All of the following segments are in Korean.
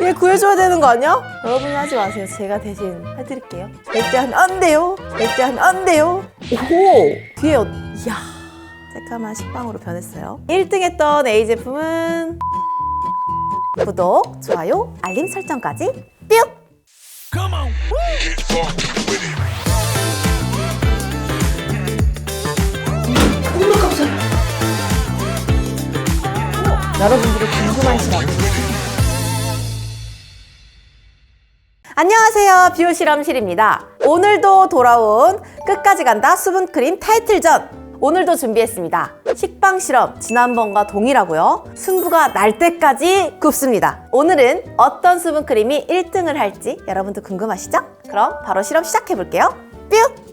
얘 구해줘야 되는 거 아니야? 여러분 하지 마세요. 제가 대신 해드릴게요. 절대 하면 안 돼요. 절대 하면 안 돼요. 오! 뒤에, 어, 이야. 새까만 식빵으로 변했어요. 1등 했던 A 제품은 구독, 좋아요, 알림 설정까지 뿅! 여러분들이 궁금한 시간. 안녕하세요. 비오 실험실입니다. 오늘도 돌아온 끝까지 간다 수분크림 타이틀전. 오늘도 준비했습니다. 식빵 실험 지난번과 동일하고요. 승부가 날 때까지 굽습니다. 오늘은 어떤 수분크림이 1등을 할지 여러분도 궁금하시죠? 그럼 바로 실험 시작해 볼게요. 뿅!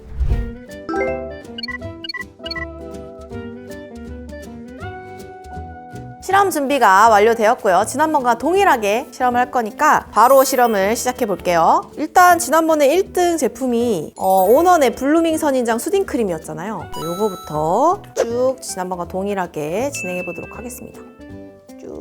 실험 준비가 완료되었고요. 지난번과 동일하게 실험을 할 거니까 바로 실험을 시작해 볼게요. 일단 지난번에 1등 제품이 어, 온원의 블루밍 선인장 수딩 크림이었잖아요. 요거부터 쭉 지난번과 동일하게 진행해 보도록 하겠습니다. 쭉.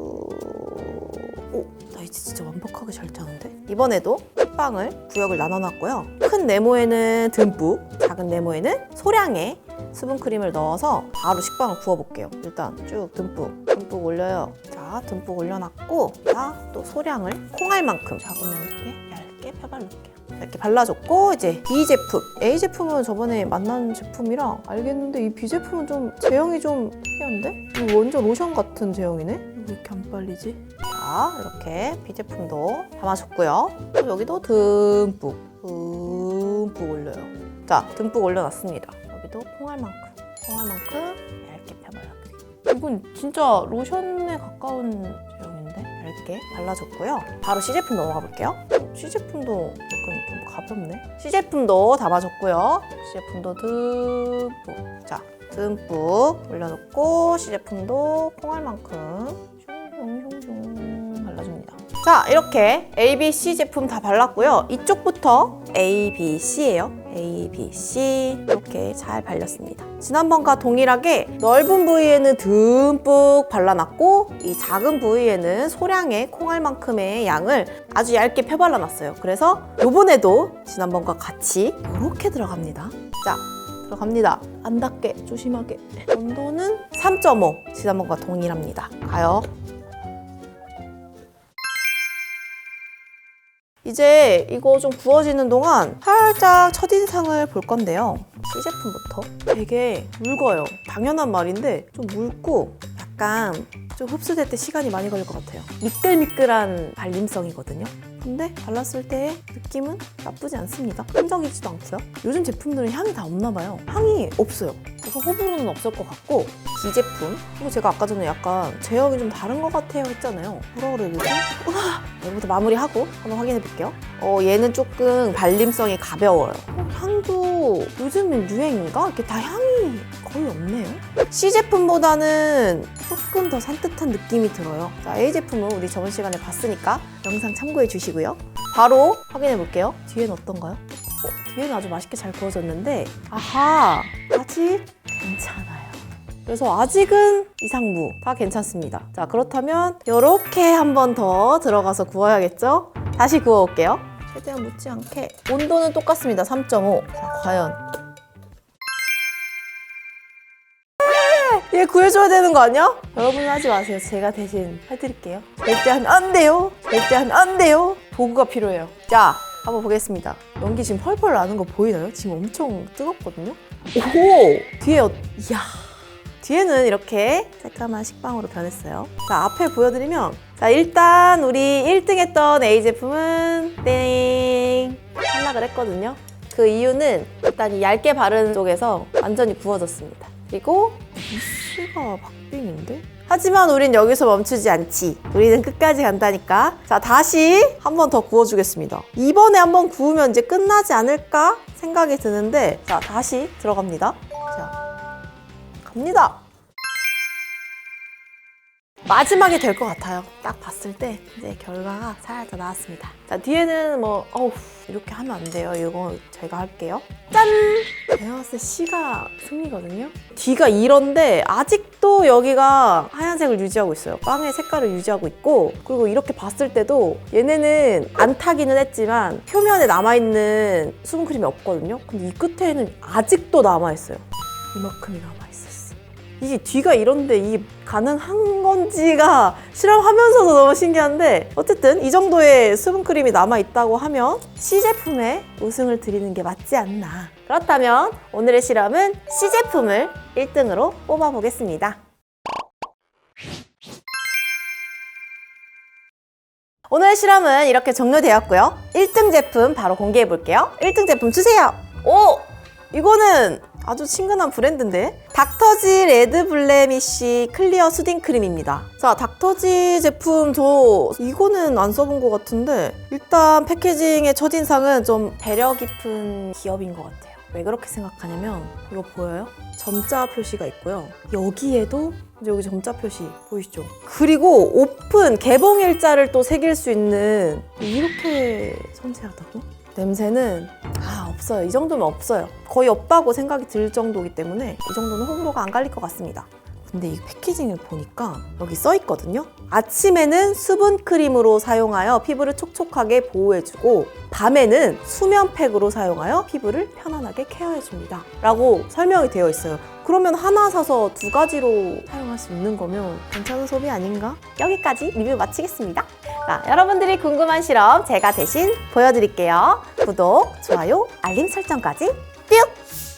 오, 나 이제 진짜 완벽하게 잘 짜는데? 이번에도 빵을 구역을 나눠놨고요. 큰 네모에는 듬뿍, 작은 네모에는 소량의 수분크림을 넣어서 바로 식빵을 구워볼게요. 일단 쭉 듬뿍, 듬뿍 올려요. 자, 듬뿍 올려놨고, 자, 또 소량을 콩알만큼 이렇게 얇게 펴발를게요. 이렇게 발라줬고 이제 B 제품 A 제품은 저번에 만난 제품이랑 알겠는데 이 B 제품은 좀 제형이 좀 특이한데? 이거 완전 로션 같은 제형이네? 왜 이렇게 안 빨리지? 자 이렇게 B 제품도 담아줬고요 또 여기도 듬뿍 듬뿍 올려요 자 듬뿍 올려놨습니다 여기도 콩알만큼 콩알만큼 얇게 펴발라드릴게요 이건 진짜 로션에 가까운 제형인데 얇게 발라줬고요 바로 C 제품 넘어가 볼게요 C 제품도 약간 좀 가볍네. C 제품도 담아줬고요. C 제품도 듬뿍. 자, 듬뿍 올려놓고 C 제품도 콩알만큼 슝슝슝슝. 자, 이렇게 A, B, C 제품 다 발랐고요. 이쪽부터 A, B, C예요. A, B, C 이렇게 잘 발렸습니다. 지난번과 동일하게 넓은 부위에는 듬뿍 발라놨고 이 작은 부위에는 소량의 콩알만큼의 양을 아주 얇게 펴발라놨어요. 그래서 요번에도 지난번과 같이 이렇게 들어갑니다. 자, 들어갑니다. 안 닿게 조심하게. 온도는 3.5. 지난번과 동일합니다. 가요. 이제 이거 좀 구워지는 동안 살짝 첫인상을 볼 건데요. C 제품부터 되게 묽어요. 당연한 말인데 좀 묽고 약간 좀 흡수될 때 시간이 많이 걸릴 것 같아요. 미끌미끌한 발림성이거든요. 근데 발랐을 때의 느낌은 나쁘지 않습니다. 끈적이지도 않고요. 요즘 제품들은 향이 다 없나 봐요. 향이 없어요. 그래서 호불호는 없을 것 같고 B 제품 그리고 제가 아까 전에 약간 제형이 좀 다른 것 같아요 했잖아요. 뭐라 그래야 되지? 여기부터 마무리하고 한번 확인해 볼게요. 어, 얘는 조금 발림성이 가벼워요. 어, 향도 요즘은 유행인가? 이렇게 다 향이 거의 없네요. C 제품보다는 조금 더 산뜻한 느낌이 들어요. 자, A 제품은 우리 저번 시간에 봤으니까 영상 참고해 주시고요. 바로 확인해 볼게요. 뒤에는 어떤가요? 어, 뒤에는 아주 맛있게 잘 구워졌는데 아하 아직 괜찮아요. 그래서 아직은 이상무 다 괜찮습니다. 자 그렇다면 이렇게 한 번 더 들어가서 구워야겠죠? 다시 구워올게요. 최대한 묻지 않게 온도는 똑같습니다. 3.5. 자 과연 얘 구해줘야 되는 거 아니야? 여러분 하지 마세요. 제가 대신 해드릴게요. 하면 안 돼요. 하면 안 돼요. 도구가 필요해요. 자, 한번 보겠습니다. 연기 지금 펄펄 나는 거 보이나요? 지금 엄청 뜨겁거든요. 오, 뒤에 어, 이야. 뒤에는 이렇게 새까만 식빵으로 변했어요. 자, 앞에 보여드리면 자, 일단 우리 1등 했던 A 제품은 땡 탈락을 했거든요. 그 이유는 일단 이 얇게 바른 쪽에서 완전히 구워졌습니다. 그리고 미스가 박빙인데? 하지만 우린 여기서 멈추지 않지. 우리는 끝까지 간다니까. 자, 다시 한 번 더 구워주겠습니다. 이번에 한 번 구우면 이제 끝나지 않을까 생각이 드는데, 자, 다시 들어갑니다. 자, 갑니다. 마지막에 될것 같아요. 딱 봤을 때 이제 결과가 살짝 나왔습니다. 자 뒤에는 뭐 어우 이렇게 하면 안 돼요. 이거 제가 할게요. 짠! 때 C가 승리거든요. D가 이런데 아직도 여기가 하얀색을 유지하고 있어요. 빵의 색깔을 유지하고 있고 그리고 이렇게 봤을 때도 얘네는 안 타기는 했지만 표면에 남아있는 수분크림이 없거든요. 근데 이 끝에는 아직도 남아있어요. 이만큼이 남아있었어. 이게 뒤가 이런데 이게 가능한 건지가 실험하면서도 너무 신기한데 어쨌든 이 정도의 수분크림이 남아있다고 하면 C 제품에 우승을 드리는 게 맞지 않나. 그렇다면 오늘의 실험은 C 제품을 1등으로 뽑아보겠습니다. 오늘의 실험은 이렇게 종료되었고요. 1등 제품 바로 공개해 볼게요. 1등 제품 주세요. 오! 이거는 아주 친근한 브랜드인데 닥터지 레드 블레미쉬 클리어 수딩 크림입니다. 자, 닥터지 제품 저 이거는 안 써본 것 같은데 일단 패키징의 첫인상은 좀 배려 깊은 기업인 것 같아요. 왜 그렇게 생각하냐면 이거 보여요? 점자 표시가 있고요. 여기에도 이제 여기 점자 표시 보이시죠? 그리고 오픈 개봉 일자를 또 새길 수 있는 이렇게 섬세하다고? 냄새는 아 없어요. 이 정도면 없어요. 거의 없다고 생각이 들 정도이기 때문에 이 정도는 호불호가 안 갈릴 것 같습니다. 근데 이 패키징을 보니까 여기 써 있거든요. 아침에는 수분 크림으로 사용하여 피부를 촉촉하게 보호해주고 밤에는 수면 팩으로 사용하여 피부를 편안하게 케어해줍니다. 라고 설명이 되어 있어요. 그러면 하나 사서 두 가지로 사용할 수 있는 거면 괜찮은 소비 아닌가? 여기까지 리뷰 마치겠습니다. 자, 여러분들이 궁금한 실험 제가 대신 보여드릴게요. 구독, 좋아요, 알림 설정까지 뿅!